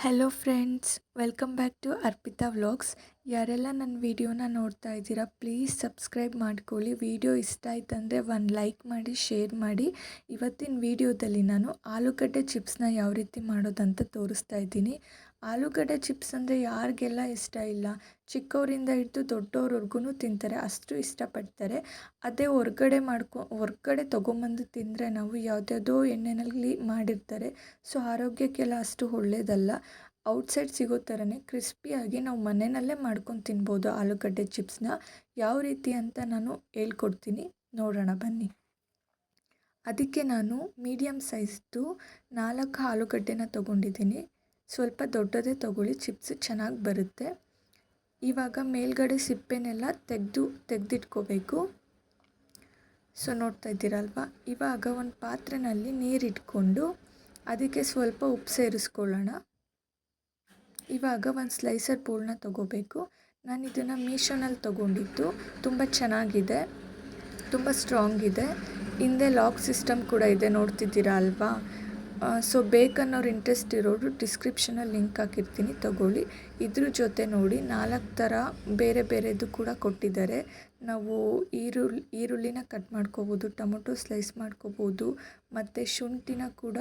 Hello friends welcome back to Arpita vlogs ಯಾರೆಲ್ಲ ನನ್ನ ವೀಡಿಯೋನ ನೋಡ್ತಾ ಇದ್ದೀರಾ ಪ್ಲೀಸ್ ಸಬ್ಸ್ಕ್ರೈಬ್ ಮಾಡ್ಕೊಳ್ಳಿ. ವಿಡಿಯೋ ಇಷ್ಟ ಆಯ್ತಂದರೆ ಒಂದು ಲೈಕ್ ಮಾಡಿ ಶೇರ್ ಮಾಡಿ. ಇವತ್ತಿನ ವಿಡಿಯೋದಲ್ಲಿ ನಾನು ಆಲೂಗಡ್ಡೆ ಚಿಪ್ಸ್ನ ಯಾವ ರೀತಿ ಮಾಡೋದಂತ ತೋರಿಸ್ತಾ ಇದ್ದೀನಿ. ಆಲೂಗಡ್ಡೆ ಚಿಪ್ಸ್ ಅಂದರೆ ಯಾರಿಗೆಲ್ಲ ಇಷ್ಟ ಇಲ್ಲ. ಚಿಕ್ಕವರಿಂದ ಹಿಡಿದು ದೊಡ್ಡವ್ರವ್ರಿಗೂ ತಿಂತಾರೆ, ಅಷ್ಟು ಇಷ್ಟಪಡ್ತಾರೆ. ಅದೇ ಹೊರ್ಗಡೆ ಮಾಡ್ಕೊ, ಹೊರ್ಗಡೆ ತೊಗೊಂಬಂದು ತಿಂದರೆ ನಾವು ಯಾವುದ್ಯಾವುದೋ ಎಣ್ಣೆನಲ್ಲಿ ಮಾಡಿರ್ತಾರೆ. ಸೊ, ಆರೋಗ್ಯಕ್ಕೆಲ್ಲ ಅಷ್ಟು ಒಳ್ಳೆಯದಲ್ಲ ಔಟ್ಸೈಡ್ ಸಿಗೋ ಥರನೇ ಕ್ರಿಸ್ಪಿಯಾಗಿ ನಾವು ಮನೆಯಲ್ಲೇ ಮಾಡ್ಕೊಂಡು ತಿನ್ಬೋದು ಆಲೂಗಡ್ಡೆ ಚಿಪ್ಸ್ನ. ಯಾವ ರೀತಿ ಅಂತ ನಾನು ಹೇಳ್ಕೊಡ್ತೀನಿ. ನೋಡೋಣ, ಬನ್ನಿ. ಅದಕ್ಕೆ ನಾನು ಮೀಡಿಯಮ್ ಸೈಜ್ದು ನಾಲ್ಕು ಆಲೂಗಡ್ಡೆನ ತೊಗೊಂಡಿದ್ದೀನಿ. ಸ್ವಲ್ಪ ದೊಡ್ಡದೇ ತೊಗೊಳ್ಳಿ, ಚಿಪ್ಸ್ ಚೆನ್ನಾಗಿ ಬರುತ್ತೆ. ಇವಾಗ ಮೇಲ್ಗಡೆ ಸಿಪ್ಪೆನೆಲ್ಲ ತೆಗೆದು, ತೆಗೆದಿಟ್ಕೋಬೇಕು. ಸೊ, ನೋಡ್ತಾ ಇದ್ದೀರಲ್ವ? ಇವಾಗ ಒಂದು ಪಾತ್ರೆಯಲ್ಲಿ ನೀರಿಟ್ಕೊಂಡು ಅದಕ್ಕೆ ಸ್ವಲ್ಪ ಉಪ್ಪು ಸೇರಿಸ್ಕೊಳ್ಳೋಣ. ಇವಾಗ ಒಂದು ಸ್ಲೈಸರ್ ಪೂರ್ಣ ತೊಗೋಬೇಕು. ನಾನು ಇದನ್ನು ಮೀಶೋನಲ್ಲಿ ತೊಗೊಂಡಿದ್ದು ತುಂಬ ಚೆನ್ನಾಗಿದೆ, ತುಂಬ ಸ್ಟ್ರಾಂಗ್ ಇದೆ. ಹಿಂದೆ ಲಾಕ್ ಸಿಸ್ಟಮ್ ಕೂಡ ಇದೆ, ನೋಡ್ತಿದ್ದೀರಾ ಅಲ್ವಾ? ಸೊ ಬೇಕನ್ನೋರು ಇಂಟ್ರೆಸ್ಟ್ ಇರೋರು ಡಿಸ್ಕ್ರಿಪ್ಷನಲ್ಲಿ ಲಿಂಕ್ ಹಾಕಿರ್ತೀನಿ, ತಗೊಳ್ಳಿ. ಇದ್ರ ಜೊತೆ ನೋಡಿ, ನಾಲ್ಕು ಥರ ಬೇರೆ ಬೇರೆದು ಕೂಡ ಕೊಟ್ಟಿದ್ದಾರೆ. ನಾವು ಈರುಳ್ಳಿ ಈರುಳ್ಳಿನ ಕಟ್ ಮಾಡ್ಕೋಬೋದು, ಟೊಮೊಟೊ ಸ್ಲೈಸ್ ಮಾಡ್ಕೋಬೋದು, ಮತ್ತು ಶುಂಠಿನ ಕೂಡ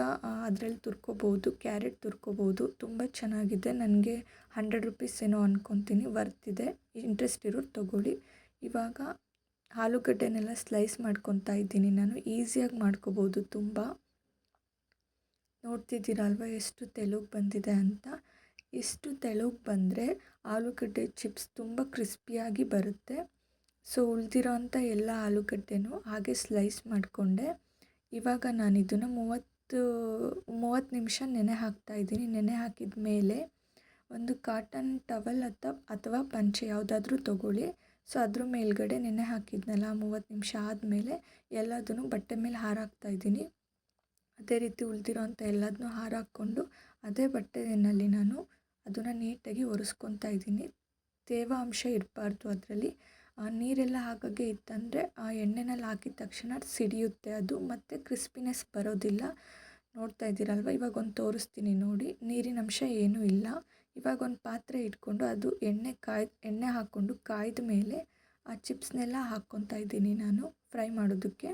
ಅದರಲ್ಲಿ ತುರ್ಕೋಬೋದು, ಕ್ಯಾರೆಟ್ ತುರ್ಕೋಬೋದು. ತುಂಬ ಚೆನ್ನಾಗಿದೆ. ನನಗೆ ಹಂಡ್ರೆಡ್ ರುಪೀಸ್ ಏನೋ ಅಂದ್ಕೊತೀನಿ ವರ್ತಿದೆ ಇಂಟ್ರೆಸ್ಟ್ ಇರೋರು ತಗೊಳ್ಳಿ. ಇವಾಗ ಆಲೂಗಡ್ಡೆನೆಲ್ಲ ಸ್ಲೈಸ್ ಮಾಡ್ಕೊತಾ ಇದ್ದೀನಿ ನಾನು. ಈಸಿಯಾಗಿ ಮಾಡ್ಕೋಬೋದು ತುಂಬ. ನೋಡ್ತಿದ್ದೀರಲ್ವ ಎಷ್ಟು ತೆಳುಗೆ ಬಂದಿದೆ ಅಂತ? ಇಷ್ಟು ತೆಳುಗೆ ಬಂದರೆ ಆಲೂಗಡ್ಡೆ ಚಿಪ್ಸ್ ತುಂಬ ಕ್ರಿಸ್ಪಿಯಾಗಿ ಬರುತ್ತೆ. ಸೊ, ಉಳಿದಿರೋ ಅಂಥ ಎಲ್ಲ ಆಲೂಗಡ್ಡೆನೂ ಹಾಗೆ ಸ್ಲೈಸ್ ಮಾಡಿಕೊಂಡೆ. ಇವಾಗ ನಾನು ಇದನ್ನು ಮೂವತ್ತು ಮೂವತ್ತು ನಿಮಿಷ ನೆನೆ ಹಾಕ್ತಾಯಿದ್ದೀನಿ ನೆನೆ ಹಾಕಿದ ಮೇಲೆ ಒಂದು ಕಾಟನ್ ಟವಲ್ ಅಥವಾ ಅಥವಾ ಪಂಚೆ ಯಾವುದಾದ್ರೂ ತೊಗೊಳ್ಳಿ. ಸೊ, ಅದ್ರ ಮೇಲ್ಗಡೆ ನೆನೆ ಹಾಕಿದ್ನಲ್ಲ ಮೂವತ್ತು ನಿಮಿಷ ಆದಮೇಲೆ ಎಲ್ಲದನ್ನು ಬಟ್ಟೆ ಮೇಲೆ ಹಾರಾಕ್ತಾಯಿದ್ದೀನಿ ಅದೇ ರೀತಿ ಉಳಿದಿರೋಂಥ ಎಲ್ಲದನ್ನೂ ಹಾರಾಕ್ಕೊಂಡು ಅದೇ ಬಟ್ಟೆಯಲ್ಲಿ ನಾನು ಅದನ್ನು ನೀಟಾಗಿ ಒರೆಸ್ಕೊತಾ ಇದ್ದೀನಿ. ತೇವಾಂಶ ಇರಬಾರ್ದು ಅದರಲ್ಲಿ. ನೀರೆಲ್ಲ ಹಾಗಾಗೆ ಇತ್ತಂದರೆ ಆ ಎಣ್ಣೆನಲ್ಲಿ ಹಾಕಿದ ತಕ್ಷಣ ಸಿಡಿಯುತ್ತೆ ಅದು ಮತ್ತು ಕ್ರಿಸ್ಪಿನೆಸ್ ಬರೋದಿಲ್ಲ. ನೋಡ್ತಾ ಇದ್ದೀರಲ್ವ? ಇವಾಗ ಒಂದು ತೋರಿಸ್ತೀನಿ ನೋಡಿ. ನೀರಿನ ಅಂಶ ಏನೂ ಇಲ್ಲ. ಇವಾಗ ಒಂದು ಪಾತ್ರೆ ಇಟ್ಕೊಂಡು ಅದು ಎಣ್ಣೆ ಕಾಯ್ ಎಣ್ಣೆ ಹಾಕ್ಕೊಂಡು ಕಾಯ್ದ ಮೇಲೆ ಆ ಚಿಪ್ಸ್ನೆಲ್ಲ ಹಾಕ್ಕೊತಾ ಇದ್ದೀನಿ ನಾನು ಫ್ರೈ ಮಾಡೋದಕ್ಕೆ.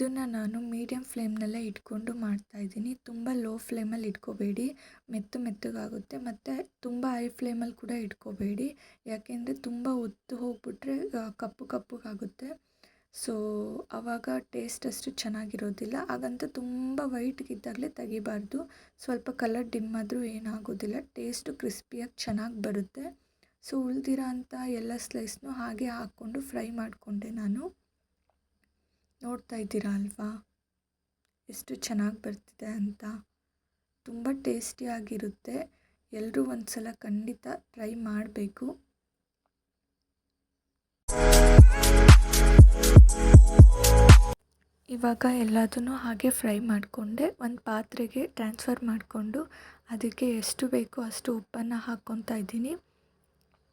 ಇದನ್ನು ನಾನು ಮೀಡಿಯಮ್ ಫ್ಲೇಮ್ನಲ್ಲೇ ಇಟ್ಕೊಂಡು ಮಾಡ್ತಾಯಿದ್ದೀನಿ ತುಂಬ ಲೋ ಫ್ಲೇಮಲ್ಲಿ ಇಟ್ಕೋಬೇಡಿ. ಮೆತ್ತು ಮೆತ್ತಗಾಗುತ್ತೆ. ಮತ್ತು ತುಂಬ ಹೈ ಫ್ಲೇಮಲ್ಲಿ ಕೂಡ ಇಟ್ಕೋಬೇಡಿ. ಯಾಕೆಂದರೆ ತುಂಬ ಉತ್ತು ಹೋಗ್ಬಿಟ್ರೆ ಕಪ್ಪು ಕಪ್ಪಗಾಗುತ್ತೆ. ಸೊ ಆವಾಗ ಟೇಸ್ಟ್ ಅಷ್ಟು ಚೆನ್ನಾಗಿರೋದಿಲ್ಲ. ಹಾಗಂತ ತುಂಬ ವೈಟ್ಗಿದ್ದಾಗಲೇ ತೆಗಿಬಾರ್ದು. ಸ್ವಲ್ಪ ಕಲರ್ ಡಿಮ್ ಆದರೂ ಏನಾಗೋದಿಲ್ಲ. ಟೇಸ್ಟು ಕ್ರಿಸ್ಪಿಯಾಗಿ ಚೆನ್ನಾಗಿ ಬರುತ್ತೆ. ಸೊ ಉಳಿದಿರೋ ಅಂಥ ಎಲ್ಲ ಸ್ಲೈಸ್ನೂ ಹಾಗೆ ಹಾಕ್ಕೊಂಡು ಫ್ರೈ ಮಾಡಿಕೊಂಡೆ ನಾನು. ನೋಡ್ತಾ ಇದ್ದೀರಾ ಅಲ್ವಾ? ಎಷ್ಟು ಚೆನ್ನಾಗಿ ಬರ್ತಿದೆ ಅಂತ. ತುಂಬ ಟೇಸ್ಟಿಯಾಗಿರುತ್ತೆ ಎಲ್ಲರೂ ಒಂದು ಸಲ ಖಂಡಿತ ಟ್ರೈ ಮಾಡಬೇಕು. ಇವಾಗ ಎಲ್ಲದನ್ನು ಹಾಗೆ ಫ್ರೈ ಮಾಡಿಕೊಂಡೆ. ಒಂದು ಪಾತ್ರೆಗೆ ಟ್ರಾನ್ಸ್ಫರ್ ಮಾಡಿಕೊಂಡು ಅದಕ್ಕೆ ಎಷ್ಟು ಬೇಕೋ ಅಷ್ಟು ಉಪ್ಪನ್ನು ಹಾಕ್ಕೊತಾ ಇದ್ದೀನಿ.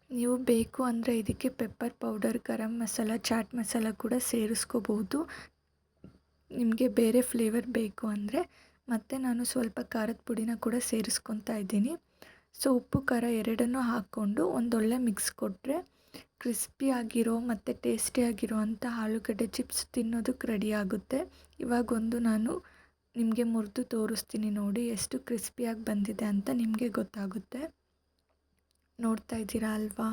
ನೀವು ಬೇಕು ಅಂದರೆ ಇದಕ್ಕೆ ಪೆಪ್ಪರ್ ಪೌಡರ್ ಗರಂ ಮಸಾಲ ಚಾಟ್ ಮಸಾಲ ಕೂಡ ಸೇರಿಸ್ಕೋಬಹುದು ನಿಮಗೆ ಬೇರೆ ಫ್ಲೇವರ್ ಬೇಕು ಅಂದರೆ ಮತ್ತು ನಾನು ಸ್ವಲ್ಪ ಖಾರದ ಪುಡಿನ ಕೂಡ ಸೇರಿಸ್ಕೊತಾ ಇದ್ದೀನಿ. ಸೊ ಉಪ್ಪು, ಖಾರ ಎರಡನ್ನೂ ಹಾಕ್ಕೊಂಡು ಒಂದೊಳ್ಳೆ ಮಿಕ್ಸ್ ಕೊಟ್ಟರೆ ಕ್ರಿಸ್ಪಿಯಾಗಿರೋ ಮತ್ತು ಟೇಸ್ಟಿಯಾಗಿರೋ ಅಂಥ ಆಲೂಗಡ್ಡೆ ಚಿಪ್ಸ್ ತಿನ್ನೋದಕ್ಕೆ ರೆಡಿ ಆಗುತ್ತೆ. ಇವಾಗೊಂದು ನಾನು ನಿಮಗೆ ಮುರಿದು ತೋರಿಸ್ತೀನಿ ನೋಡಿ ಎಷ್ಟು ಕ್ರಿಸ್ಪಿಯಾಗಿ ಬಂದಿದೆ ಅಂತ ನಿಮಗೆ ಗೊತ್ತಾಗುತ್ತೆ. ನೋಡ್ತಾ ಇದ್ದೀರಾ ಅಲ್ವಾ?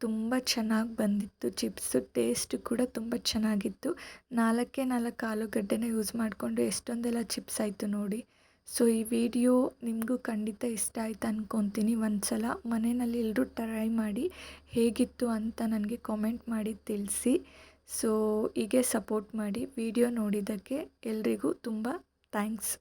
ತುಂಬ ಚೆನ್ನಾಗಿ ಬಂದಿತ್ತು. ಚಿಪ್ಸು ಟೇಸ್ಟ್ ಕೂಡ ತುಂಬ ಚೆನ್ನಾಗಿತ್ತು. ನಾಲ್ಕೇ ನಾಲ್ಕು ಆಲೂಗಡ್ಡೆನ ಯೂಸ್ ಮಾಡಿಕೊಂಡು ಎಷ್ಟೊಂದೆಲ್ಲ ಚಿಪ್ಸ್ ಆಯಿತು ನೋಡಿ. ಸೊ, ಈ ವಿಡಿಯೋ ನಿಮಗೂ ಖಂಡಿತ ಇಷ್ಟ ಆಯ್ತು ಅಂದ್ಕೊತೀನಿ ಒಂದು ಸಲ ಮನೆಯಲ್ಲಿ ಎಲ್ಲರೂ ಟ್ರೈ ಮಾಡಿ ಹೇಗಿತ್ತು ಅಂತ ನನಗೆ ಕಾಮೆಂಟ್ ಮಾಡಿ ತಿಳಿಸಿ. ಸೊ, ಹೀಗೆ ಸಪೋರ್ಟ್ ಮಾಡಿ ವಿಡಿಯೋ ನೋಡಿದ್ದಕ್ಕೆ ಎಲ್ರಿಗೂ ತುಂಬ ಥ್ಯಾಂಕ್ಸ್.